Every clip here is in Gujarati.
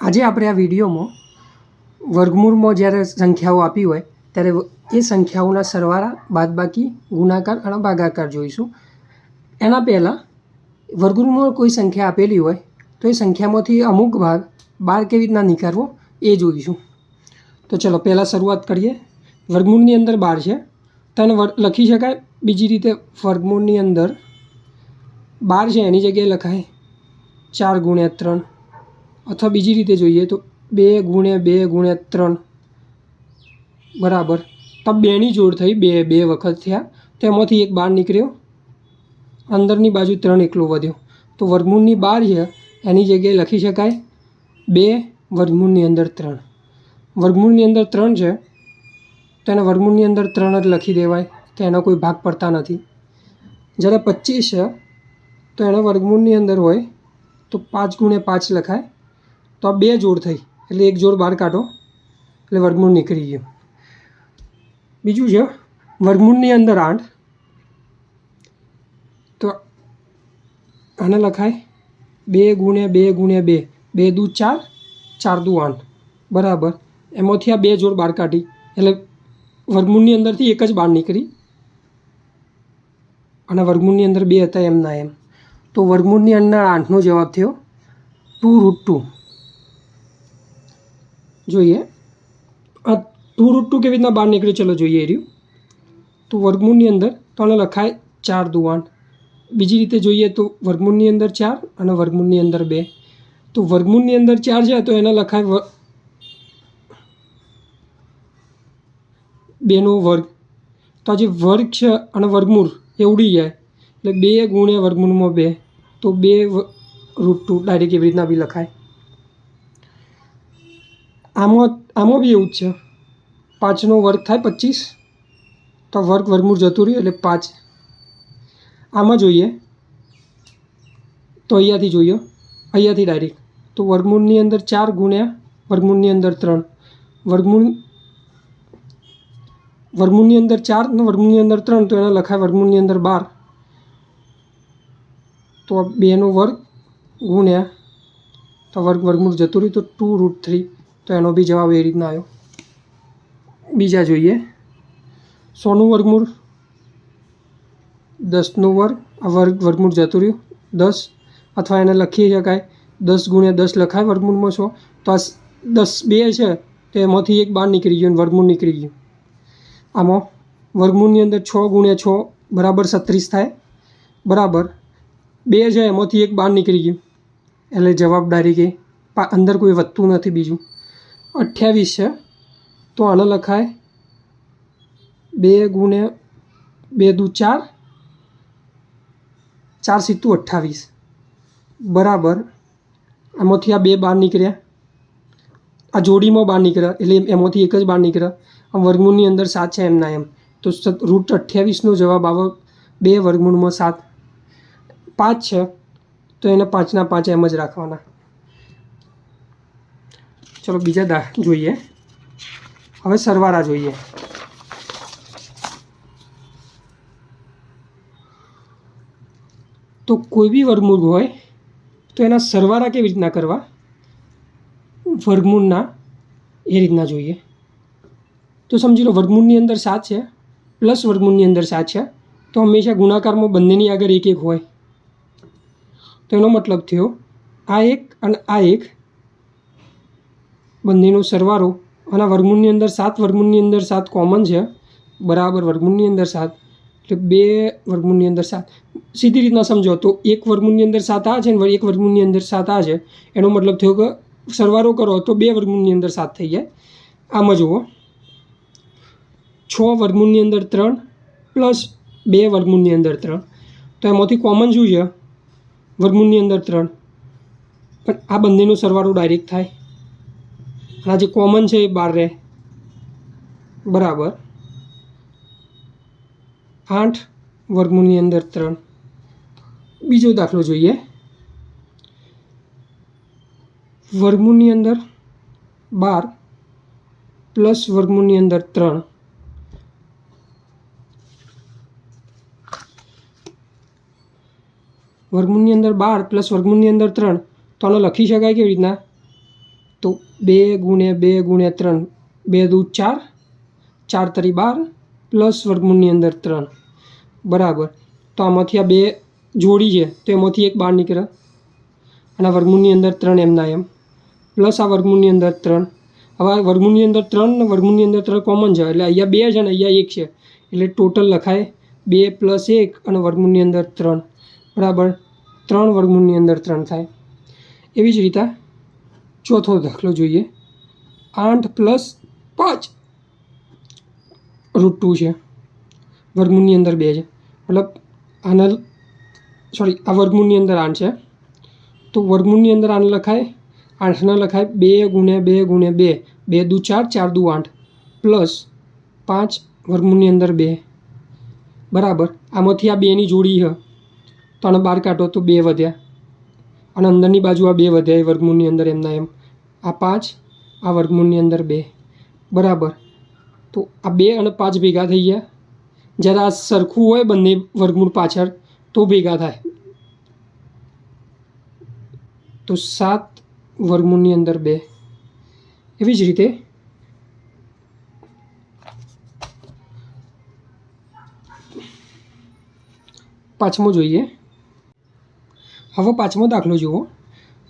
આજે આપણે આ વિડીયોમાં વર્ગમૂળમાં જ્યારે સંખ્યાઓ આપી હોય, ત્યારે એ સંખ્યાઓના સરવાળા, બાદબાકી, ગુણાકાર અને ભાગાકાર જોઈશું. એના પહેલાં વર્ગમૂળમાં કોઈ સંખ્યા આપેલી હોય, તો એ સંખ્યામાંથી અમુક ભાગ બાર કેવી રીતના નીકાળવો એ જોઈશું. તો ચલો પહેલાં શરૂઆત કરીએ. વર્ગમૂળની અંદર બાર છે. તેને લખી શકાય? બીજી રીતે વર્ગમૂળની અંદર બાર છે, એની જગ્યાએ લખાય ચાર ગુણ્યા ત્રણ. અથવા બીજી રીતે જોઈએ તો બે ગુણ્યા બે ગુણ્યા ત્રણ બરાબર. તો બેની જોડ થઈ બે બે વખત થયા. તો એમાંથી એક બાર નીકળ્યો. અંદરની બાજુ ત્રણ એકલો વધ્યો. તો વર્ગમૂળની બાર છે, એની જગ્યાએ લખી શકાય બે વર્ગમૂળની અંદર ત્રણ. વર્ગમૂળની અંદર ત્રણ છે, તો એને વર્ગમૂળની અંદર ત્રણ જ લખી દેવાય. કે એનો કોઈ ભાગ પડતા નથી. જ્યારે પચીસ છે, તો એના વર્ગમૂળની અંદર હોય તો પાંચ ગુણ્યા પાંચ લખાય. તો આ બે જોડ થઈ. એટલે એક જોડ બહાર કાઢો. એટલે વર્ગમૂળ નીકળી ગયું. બીજું છે, વર્ગમૂળની અંદર આઠ. તો આને લખાય, બે ગુણ્યા બે ગુણ્યા બે. બે દુ ચાર ચાર દુ આઠ. બરાબર. એમાંથી આ બે જોડ બહાર કાઢી. એટલે વર્ગમૂળની અંદરથી એક જ બહાર નીકળી. અને વર્ગમૂળની અંદર બે હતા એમના એમ. તો વર્ગમૂળની અંદર આઠનો જવાબ થયો, ટુ રૂટ ટુ. જોઈએ. આ ટુ રૂટ ટુ કેવી રીતના બહાર નીકળ્યું ચલો જોઈએ એ રહ્યું. તો વર્ગમૂળની અંદર તો આને લખાય, ચાર દુ આઠ બીજી રીતે જોઈએ તો વર્ગમૂળની અંદર ચાર અને વર્ગમૂળની અંદર બે. તો વર્ગમૂળની અંદર ચાર છે, તો એને લખાય બેનો વર્ગ. તો આ જે વર્ગ છે અને વર્ગમૂળ, એ ઉડી જાય. એટલે બે ગુણ્યા વર્ગમૂળમાં બે. તો બે રૂટ ટુ ડાયરેક્ટ એવી રીતના બી લખાય. આમાં આમાં બી એવું જ છે. પાંચનો વર્ગ થાય પચીસ, તો વર્ગ વર્ગમૂળ જતું રહ્યું એટલે પાંચ. આમાં જોઈએ, તો અહીંયાથી જોઈએ, અહીંયાથી ડાયરેક્ટ તો વર્ગમૂળની અંદર ચાર ગુણ્યા વર્ગમૂળની અંદર ત્રણ. વર્ગમૂળ, વર્ગમૂળની અંદર ચાર ને વર્ગમૂળની અંદર ત્રણ, તો એને લખાય વર્ગમૂળની અંદર બાર. તો બેનો વર્ગ ગુણ્યા, તો વર્ગ વર્ગમૂળ જતું રહ્યું તો ટુ રૂટ થ્રી તો એનો બી જવાબ એ રીતના આવ્યો બીજા જોઈએ. સોનું વર્ગમૂળ. દસનું વર્ગ. આ વર્ગ વર્ગમૂળ જતું રહ્યું. દસ. અથવા એને લખી શકાય. દસ ગુણ્યા દસ લખાય વર્ગમૂળમાં છો. તો આ દસ બે છે, તો એમાંથી એક બાર નીકળી ગયું વર્ગમૂળ નીકળી ગયું. આમાં વર્ગમૂળની અંદર છ ગુણ્યા છ બરાબર છત્રીસ થાય. બરાબર. બે છે, એમાંથી એક બાર નીકળી ગયું. એટલે જવાબ કે અંદર કોઈ વધતું નથી બીજું. અઠ્યાવીસ છે. તો આને લખાય. બે ગુણે બે દુ ચાર. ચાર સિત્તું અઠ્ઠાવીસ. બરાબર. આમાંથી આ બે બાર નીકળ્યા. આ જોડીમાં બહાર નીકળ્યા. એટલે એમાંથી એક જ બહાર નીકળ્યા. આ વર્ગમૂળની અંદર સાત છે એમના એમ. તો રૂટ અઠ્યાવીસનો જવાબ આવો. બે વર્ગમૂળમાં સાત. પાંચ છે. તો એને પાંચના પાંચ એમ જ રાખવાના. ચલો બીજા દા જોઈએ હવે સરવાળા જોઈએ તો કોઈ બી વર્ગમૂળ હોય તો એના સરવાળા કેવી રીતના કરવા વર્ગમૂળના એ રીતના જોઈએ તો સમજી લો વર્ગમૂળની અંદર સાત છે પ્લસ વર્ગમૂળની અંદર સાત છે તો હંમેશા ગુણાકારમાં બંનેની આગળ એક એક હોય તો એનો મતલબ થયો આ એક અને આ એક બંનેનો સરવાળો અને આ વર્ગમૂળની અંદર સાત વર્ગમૂળની અંદર સાત કોમન છે બરાબર વર્ગમૂળની અંદર સાત એટલે બે વર્ગમૂળની અંદર સાત સીધી રીતના સમજો તો એક વર્ગમૂળની અંદર સાત આ છે ને એક વર્ગમૂળની અંદર સાત આ છે એનો મતલબ થયો કે સરવારો કરો તો બે વર્ગમૂળની અંદર સાત થઈ જાય આમાં જુઓ છ વર્ગમૂળની અંદર ત્રણ પ્લસ બે વર્ગમૂળની અંદર ત્રણ તો એમાંથી કોમન શું છે વર્ગમૂળની અંદર ત્રણ પણ આ બંનેનો સરવાળો ડાયરેક્ટ થાય અને આ જે કોમન છે એ બાર રહે. બરાબર. આઠ વર્ગમૂળની અંદર ત્રણ. બીજો દાખલો જોઈએ. વર્ગમૂળની અંદર બાર પ્લસ વર્ગમૂળની અંદર ત્રણ. વર્ગમૂળની અંદર બાર પ્લસ વર્ગમૂળની અંદર ત્રણ. તો આને લખી શકાય કેવી રીતના? તો બે ગુણ્યા બે ગુણ્યા ત્રણ, બે દૂ ચાર ચાર તરી બાર, પ્લસ વર્ગમૂળની અંદર ત્રણ. બરાબર. તો આમાંથી આ બે જોડી છે, તો એમાંથી એક બહાર નીકળે. અને વર્ગમૂળની અંદર ત્રણ એમના એમ. પ્લસ આ વર્ગમૂળની અંદર ત્રણ. હવે આ વર્ગમૂળની અંદર ત્રણ ને વર્ગમૂળની અંદર ત્રણ કોમન છે, એટલે અહીંયા બે છે ને અહીંયા એક છે. એટલે ટોટલ લખાય બે પ્લસ એક અને વર્ગમૂળની અંદર ત્રણ. બરાબર. ત્રણ વર્ગમૂળની અંદર ત્રણ થાય. એવી જ રીતે ચોથો દાખલો જોઈએ. આઠ પ્લસ પાંચ રૂટ ટુ છે. વર્ગમૂળની અંદર બે છે. મતલબ આના સોરી, આ વર્ગમૂળની અંદર આઠ છે. તો વર્ગમૂળની અંદર આને લખાય, આઠના લખાય બે ગુણ્યા બે ગુણ્યા બે. બે દુ ચાર ચાર દુ આઠ. પ્લસ પાંચ વર્ગમૂળની અંદર બે. બરાબર. આમાંથી આ બેની જોડી છે તો આને બહાર કાઢો તો બે વધ્યા. અને અંદરની બાજુ આ બે વધ્યા એ વર્ગમૂળની અંદર એમના એમ. આ પાંચ, આ વર્ગમૂળની અંદર બે. બરાબર. તો આ બે અને પાંચ ભેગા થઈ ગયા. જ્યારે આ સરખું હોય બંને વર્ગમૂળ પાછળ, તો ભેગા થાય. તો સાત વર્ગમૂળની અંદર બે. એવી જ રીતે પાંચમો જોઈએ. હવે પાંચમો દાખલો જુઓ.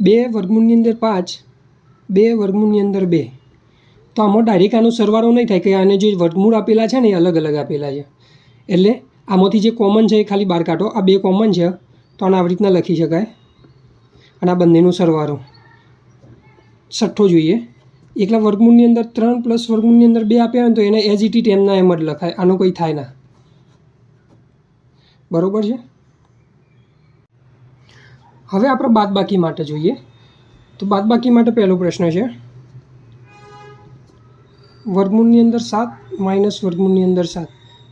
બે વર્ગમૂળની અંદર પાંચ બે વર્ગમૂળની અંદર બે. તો આમાં ડાયરેક્ટ આનો સરવાળો નહીં થાય કે આને જે વર્ગમૂળ આપેલા છે ને એ અલગ અલગ આપેલા છે. એટલે આમાંથી જે કોમન છે એ ખાલી બહાર કાઢો. આ બે કોમન છે, તો આને આવી રીતના લખી શકાય. અને આ બંનેનો સરવાળો. છઠ્ઠો જોઈએ. એકલા વર્ગમૂળની અંદર ત્રણ પ્લસ વર્ગમૂળની અંદર બે આપ્યા હોય તો એને એજ ઇટ ઇટ એમના એમ જ લખાય. આનો કંઈ થાય ના. બરોબર છે? હવે આપણે બાદબાકી માટે જોઈએ. તો બાદબાકી માટે પહેલો પ્રશ્ન છે. વર્ગમૂળની અંદર સાત માઇનસ વર્ગમૂળની અંદર સાત.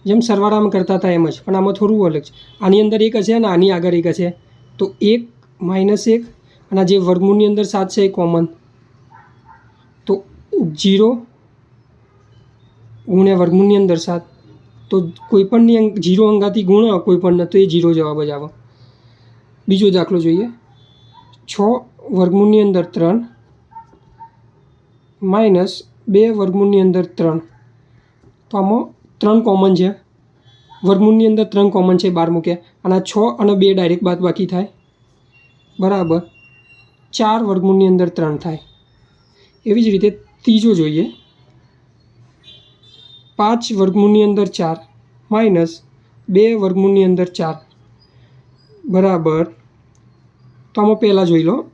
જેમ સરવાળામાં કરતા હતા એમ જ, પણ આમાં થોડું અલગ છે. આની અંદર એક હશે અને આની આગળ એક હશે. તો એક માઇનસ એક અને જે વર્ગમૂળની અંદર સાત છે એ કોમન. તો જીરો ગુણ્યા વર્ગમૂળની અંદર સાત. તો કોઈપણની અંક જીરો અંગાથી ગુણો કોઈપણને તો એ જીરો જવાબ જ આવે. બીજો દાખલો જોઈએ. છ વર્ગમૂળની અંદર ત્રણ, માઇનસ બે વર્ગમૂળની અંદર ત્રણ. તો આમાં ત્રણ કોમન છે. વર્ગમૂળની અંદર ત્રણ કોમન છે, બાર મૂક્યા. અને છ અને બે ડાયરેક્ટ બાદ બાકી થાય. બરાબર. ચાર વર્ગમૂળની અંદર ત્રણ થાય. એવી જ રીતે ત્રીજો જોઈએ. પાંચ વર્ગમૂળની અંદર ચાર, માઇનસ બે વર્ગમૂળની અંદર ચાર. બરાબર. તો આમાં પહેલાં જોઈ લો.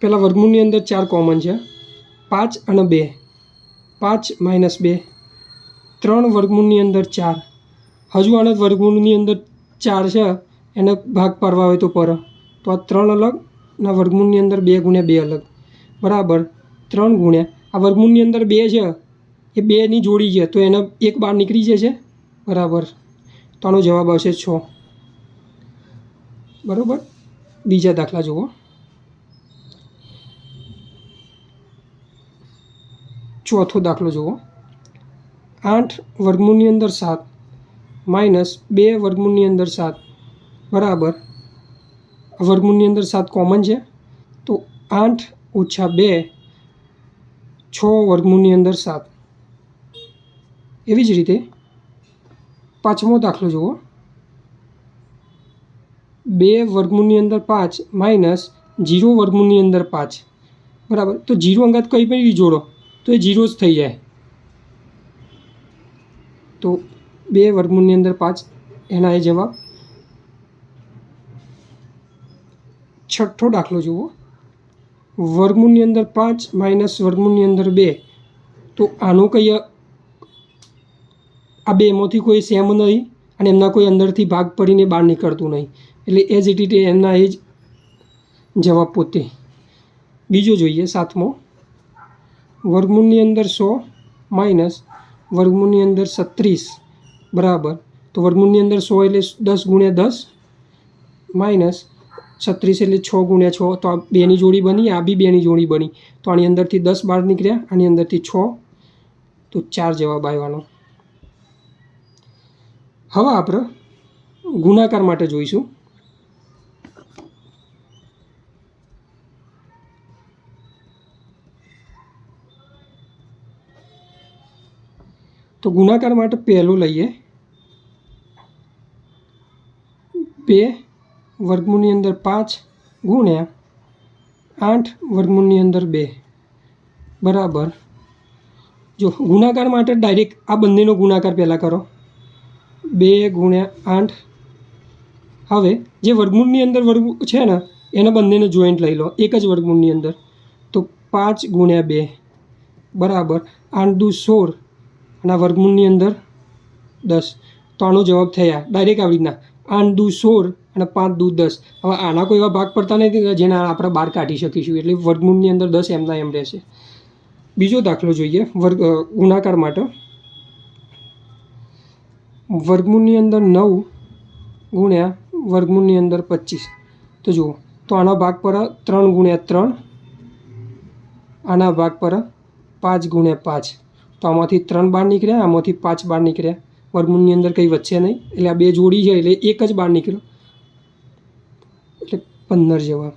પહેલાં વર્ગમૂળની અંદર ચાર કોમન છે. પાંચ અને બે. પાંચ માઇનસ બે. ત્રણ વર્ગમૂળની અંદર ચાર. હજુ આને વર્ગમૂળની અંદર ચાર છે, એને ભાગ પાડવા હોય તો પર. તો આ ત્રણ અલગ ના વર્ગમૂળની અંદર બે ગુણ્યા બે અલગ. બરાબર? ત્રણ ગુણ્યા. આ વર્ગમૂળની અંદર બે છે, એ બેની જોડી છે, તો એને એક બાર નીકળી જશે. બરાબર? તો આનો જવાબ આવશે છ. બરાબર? બીજા દાખલા જુઓ. ચોથો દાખલો જુઓ. આઠ વર્ગમૂળની અંદર સાત, માઇનસ બે વર્ગમૂળની અંદર સાત, બરાબર. વર્ગમૂળની અંદર સાત કોમન છે. તો આઠ ઓછા બે, છ વર્ગમૂળની અંદર સાત. એવી જ રીતે પાંચમો દાખલો જુઓ. બે વર્ગમૂળની અંદર પાંચ, માઇનસ જીરો વર્ગમૂળની અંદર પાંચ. બરાબર. તો જીરો અંગાત કંઈ પણ જોડો? તો એ જીરો જ થઈ જાય. તો બે વર્ગમૂળની અંદર પાંચ, એના એ જવાબ. છઠ્ઠો દાખલો જુઓ. વર્ગમૂળની અંદર પાંચ માઇનસ વર્ગમૂળની અંદર બે. તો આનો કંઈ આ બેમાંથી કોઈ સેમ નહીં અને એમના કોઈ અંદરથી ભાગ પડીને બહાર નીકળતું નહીં. એટલે એઝ ઇટ ઇટ એમના એ જ જવાબ પોતે. બીજો જોઈએ, સાતમો. વર્ગમૂળની અંદર સો માઇનસ વર્ગમૂળની અંદર છત્રીસ. બરાબર. તો વર્ગમૂળની અંદર સો એટલે દસ ગુણ્યા દસ માઇનસ છત્રીસ એટલે છ ગુણ્યા છ. તો આ બેની જોડી બની, આ બી બેની જોડી બની. તો આની અંદરથી દસ બાર નીકળ્યા, આની અંદરથી છ. તો ચાર જવાબ આવવાનો હવે આપણે ગુણાકાર માટે જોઈશું. તો ગુણાકાર માટે પહેલું લઈએ. બે વર્ગમૂળની અંદર પાંચ ગુણ્યા આઠ વર્ગમૂળની અંદર બે. બરાબર. જો ગુણાકાર માટે ડાયરેક્ટ આ બંનેનો ગુણાકાર પહેલાં કરો. બે ગુણ્યા આઠ. હવે જે વર્ગમૂળની અંદર વર્ગ છે ને, એના બંનેને જોઈન્ટ લઈ લો. એક જ વર્ગમૂળની અંદર. તો પાંચ ગુણ્યા બે. બરાબર. આઠ દુ સોળ. આ વર્ગમૂળની અંદર દસ. તો જવાબ થયા. ડાયરેક્ટ આવી રીતના. આઠ દુ સોળ અને પાંચ દુ દસ. હવે આના કોઈ એવા ભાગ પડતા નથી જેના આપણે બહાર કાઢી શકીશું. એટલે વર્ગમૂળની અંદર દસ એમના એમ રહેશે. બીજો દાખલો જોઈએ. વર્ગ ગુણાકાર માટે. વર્ગમૂળની અંદર નવ ગુણ્યા વર્ગમૂળની અંદર પચીસ. તો જુઓ. તો આના ભાગ પર ત્રણ ગુણ્યા ત્રણ. આના ભાગ પર પાંચ ગુણ્યા પાંચ. તો આમાંથી ત્રણ બાર નીકળ્યા, આમાંથી પાંચ બાર નીકળ્યા. વર્ગમૂળની અંદર કંઈ વચ્ચે નહીં, એટલે આ બે જોડી છે, એટલે એક જ બાર નીકળ્યો. એટલે પંદર જવાબ.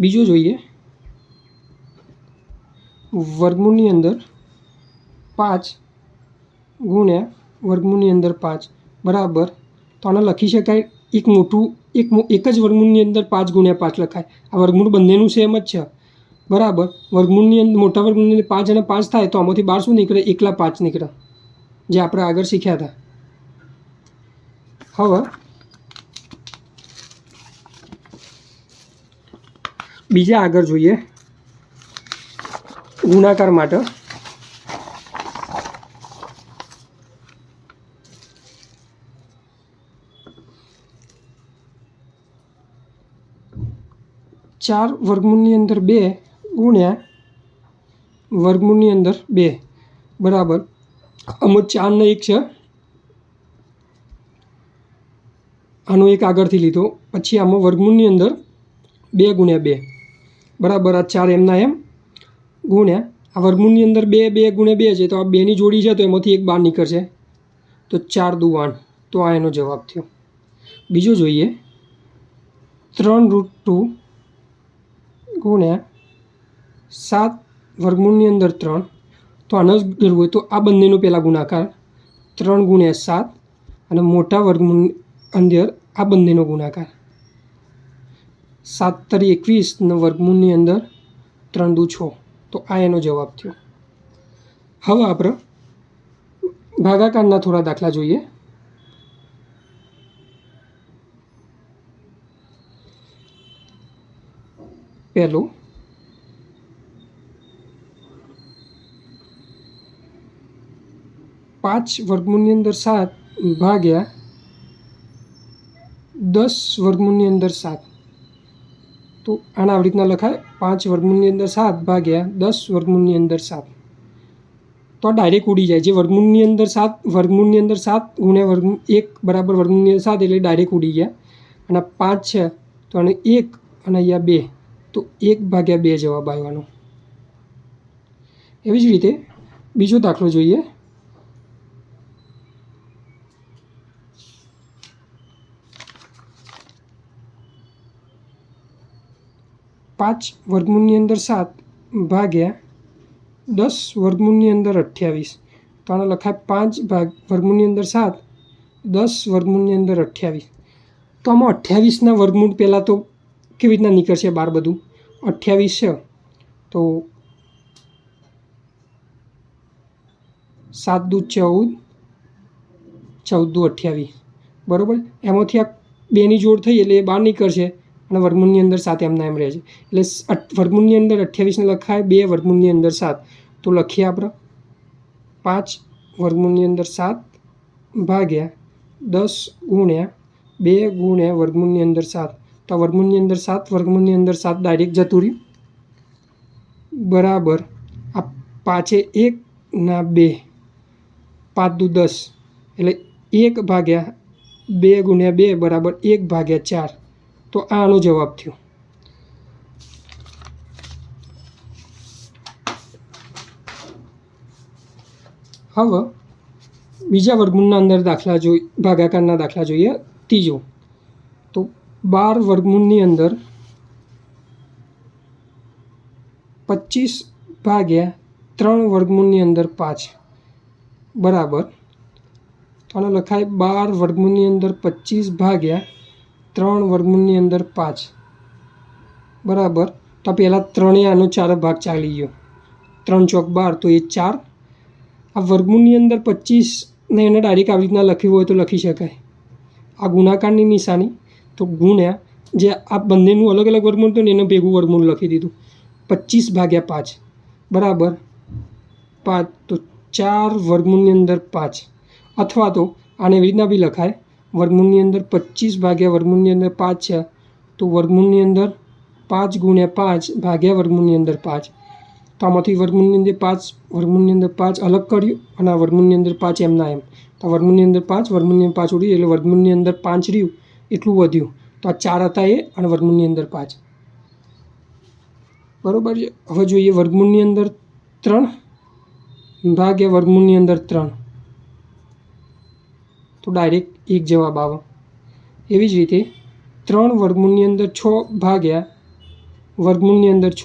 બીજું જોઈએ. વર્ગમૂળની અંદર પાંચ ગુણ્યા વર્ગમૂળની અંદર પાંચ. બરાબર. તો આને લખી શકાય એક મોટું, એક એક જ વર્ગમૂળની અંદર પાંચ ગુણ્યા પાંચ લખાય. આ વર્ગમૂળ બંનેનું સેમ જ છે. બરાબર. વર્ગમૂળની અંદર, મોટા વર્ગમૂળની અંદર પાંચ અને પાંચ થાય તો આમાંથી બાર શું નીકળે? એકલા પાંચ નીકળે. જે આપણે આગળ શીખ્યા હતા. હવે બીજા આગળ જોઈએ. ગુણાકાર માટે. ચાર વર્ગમૂળની અંદર બે ગુણ્યા વર્ગમૂળની અંદર બે. બરાબર. અમુક ચારનો એક છે, આનો એક આગળથી લીધો. પછી આમાં વર્ગમૂળની અંદર બે ગુણ્યા બે. બરાબર, આ ચાર એમના એમ ગુણ્યા. આ વર્ગમૂળની અંદર બે બે ગુણ્યા બે છે, તો આ બેની જોડી છે, તો એમાંથી એક બાર નીકળશે. તો ચાર દુવાણ તો આ એનો જવાબ થયો. બીજો જોઈએ. ત્રણ રૂટ ટુ ગુણ્યા સાત વર્ગમૂળની અંદર ત્રણ. તો આનો જ હોય તો આ બંનેનો પહેલાં ગુણાકાર ત્રણ ગુણ્યા સાત અને મોટા વર્ગમૂળ અંદર આ બંનેનો ગુણાકાર. સાત તરી એકવીસ ને વર્ગમૂળની અંદર ત્રણ દુ છ. તો આ એનો જવાબ થયો. હવે આપણે ભાગાકારના થોડા દાખલા જોઈએ. પહેલું પાંચ વર્ગમૂળની અંદર સાત ભાગ્યા દસ વર્ગમૂળની અંદર સાત. તો આને આવી રીતના લખાય. પાંચ વર્ગમૂળની અંદર સાત ભાગ્યા દસ વર્ગમૂળની અંદર સાત. તો ડાયરેક્ટ ઉડી જાય. જે વર્ગમૂળની અંદર સાત, વર્ગમૂળની અંદર સાત ગુણ્યા વર્ગ, એક બરાબર વર્ગમૂળની અંદર સાત એટલે ડાયરેક્ટ ઉડી ગયા. અને પાંચ છે, તો આને એક અને અહીંયા બે. તો એક ભાગ્યા બે જવાબ આવવાનો એવી જ રીતે બીજો દાખલો જોઈએ. પાંચ વર્ગમૂળની અંદર સાત ભાગ્યા દસ વર્ગમૂળની અંદર અઠ્યાવીસ. તો આને લખાય પાંચ ભાગ વર્ગમૂળની અંદર સાત, દસ વર્ગમૂળની અંદર અઠ્યાવીસ. તો આમાં અઠ્યાવીસના વર્ગમૂળ પહેલાં તો કેવી રીતના નીકળશે બાર બધું? અઠ્યાવીસ છે. તો સાત દુ ચૌદ ચૌદ દુ અઠ્યાવીસ. બરાબર? એમાંથી આ બેની જોડ થઈ એટલે એ બહાર નીકળશે. અને વર્ગમૂળની અંદર સાત એમના એમ રહે છે. એટલે વર્ગમૂળની અંદર અઠ્યાવીસને લખાય, બે વર્ગમૂળની અંદર સાત. તો લખીએ આપણે. પાંચ વર્ગમૂળની અંદર સાત ભાગ્યા દસ ગુણ્યા બે ગુણ્યા વર્ગમૂળની અંદર સાત. તો આ વર્ગમૂળની અંદર સાત, વર્ગમૂળની અંદર સાત ડાયરેક્ટ જતું રહ્યું. બરાબર. આ પાંચે એક ના બે. પાંચ દુ દસ. એટલે એક ભાગ્યા બે ગુણ્યા બે બરાબર એક ભાગ્યા ચાર. તો આનો જવાબ થયો. હવે બીજા વર્ગમૂળના અંદર દાખલા જોઈ, ભાગાકારના દાખલા જોઈએ, ત્રીજો. તો બાર વર્ગમૂળની અંદર પચીસ ભાગ્યા ત્રણ વર્ગમૂળની અંદર પાંચ. બરાબર. તો આને લખાય બાર વર્ગમૂળની અંદર પચીસ ભાગ્યા ત્રણ વર્ગમૂળની અંદર પાંચ. બરાબર? તો પહેલાં ત્રણે આનો ચાર ભાગ ચાલી ગયો. ત્રણ ચોક બાર, તો એ ચાર. આ વર્ગમૂળની અંદર પચીસને એને ડાયરેક્ટ આવી રીતના લખ્યું હોય તો લખી શકાય. આ ગુણાકારની નિશાની. તો ગુણ્યા જે આ બંનેનું અલગ અલગ વર્ગમૂળ હતું ને એને ભેગું વર્ગમૂળ લખી દીધું. પચીસ ભાગ્યા પાંચ. બરાબર? પાંચ, તો ચાર વર્ગમૂળની અંદર પાંચ. અથવા તો આને એવી રીતના બી લખાય વર્ગમૂળની અંદર પચીસ ભાગ્યા વર્ગમૂળની અંદર પાંચ છે તો વર્ગમૂળની અંદર પાંચ ગુણ્યા પાંચ ભાગ્યા વર્ગમૂળની અંદર પાંચ તો આમાંથી વર્ગમૂળની અંદર પાંચ વર્ગમૂળની અંદર પાંચ અલગ કર્યું અને આ વર્ગમૂળની અંદર પાંચ એમના એમ તો વર્ગમૂળની અંદર પાંચ વર્ગમૂળની પાંચ ઉડી એટલે વર્ગમૂળની અંદર પાંચ રહ્યું એટલું વધ્યું તો આ ચાર હતા એ અને વર્ગમૂળની અંદર પાંચ બરોબર છે હવે જોઈએ વર્ગમૂળની અંદર ત્રણ ભાગ્યા વર્ગમૂળની અંદર ત્રણ તો ડાયરેક્ટ એક જવાબ આવે. એવી જ રીતે ત્રણ વર્ગમૂળની અંદર છ ભાગ્યા વર્ગમૂળની અંદર છ,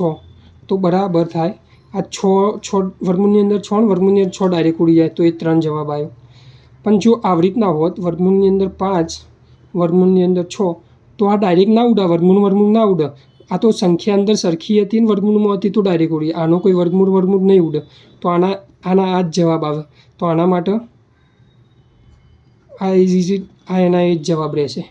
તો બરાબર થાય આ છ છ વર્ગમૂળની અંદર છ વર્ગમૂળની અંદર છ ડાયરેક્ટ ઉડી જાય, તો એ ત્રણ જવાબ આવ્યો. પણ જો આવી રીતના હોત, વર્ગમૂળની અંદર પાંચ, વર્ગમૂળની અંદર છ, તો આ ડાયરેક્ટ ના ઉડા, વર્ગમૂળ વર્ગમૂળ ના ઉડે. આ તો સંખ્યા અંદર સરખી હતી ને વર્ગમૂળમાં હતી તો ડાયરેક્ટ ઉડી. આનો કોઈ વર્ગમૂળ વર્ગમૂળ નહીં ઉડે. તો આના આના આ જ જવાબ આવે. તો આના માટે આ ઇઝ આ એના એ જ જવાબ રહેશે.